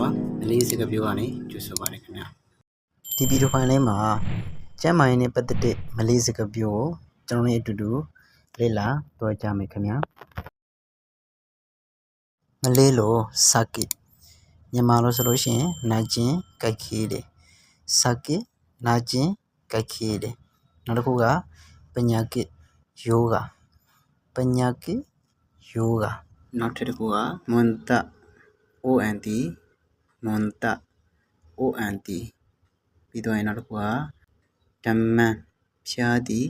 ပါမလေးစကပြောကနေကြိုဆိုပါတယ်ခင်ဗျာဒီဗီဒီယိုဖိုင်လေးမှာကျမ်းမာရေးနဲ့ပတ်သက်တဲ့မလေးစကားပြောကိုကျွန်တော်တို့အတူတူလေ့လာတော့ကြမယ်ခင်ဗျာမလေးလိုစကိမြန်မာလိုဆိုလို့ရှိရင်နာကျင်ကြိုက်ခေးတယ်စကိနာကျင်ကြိုက်ခေးတယ်နောက်တစ်ခုကပညာကိယောဂပညာကိယောဂနောက်ထပ်တစ်ခုကမွန်တ ONT မွန်တ ONT ပြီးတော့ရင်နောက်တစ်ခုကဓမ္မန်ဖြားသည်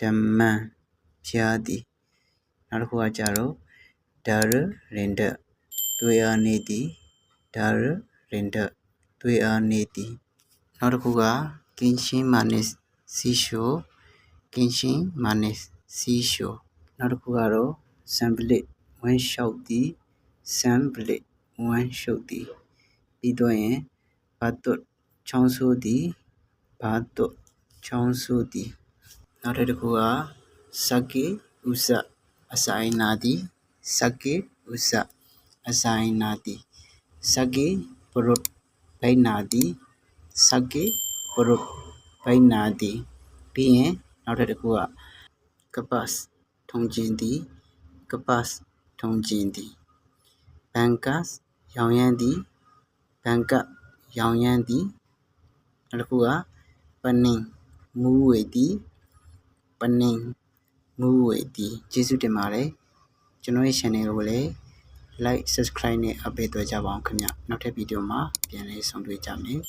ဓမ္မန်ဖြားသည်နောက်တစ်ခုကကြတော့ဒါရရင်ဒတွေ့အားနေသည်ဒါရရင်ဒတွေ့အားနေသည်နောက်တစ်ခုကကင်းရှင်းမာနစ်စီရှိုကင်းရှင်းမာနစ်စီရှိုနောက်တစ်ခုကတော့ sample ဝမ်းလျှောက်သည် sample ဝမ်းလျှော က်သည်ပြီးတော့ရင်ဘာတုတ်ချောင်းဆိုးသည်ဘာတုတ်ချောင်းဆိုးသည်နောက်တစ်ခုကစကေဥစအဆိုင်နာသည်စကေဥစအဆိုင်နာသည်စကေပရုတ်ဘိုင်နာသည်စကေပရုတ်ဘိုင်နာသည်ပြီးရင်နောက်တစ်ခုကကပတ်ထုံကျင်သည်ကပတ်ထုံကျင်သည်ဘန်ကတ်ရောင်ရမ်းသည် ဘန်ကတ်ရောင်ရမ်းသည်နောက်တစ်ခုကပနင်းမူးဝေသည်ပနင်းမူးဝေသည်ကျေးဇူးတင်ပါတယ်ကျွန်တော်ရဲ့ channel ကိုလည်း like subscribe နဲ့ update တွေ့ကြပါအောင်ခင်ဗျနောက်ထပ်ဗီဒီယိုမှာပြန်လည်ဆုံတွေ့ကြမယ်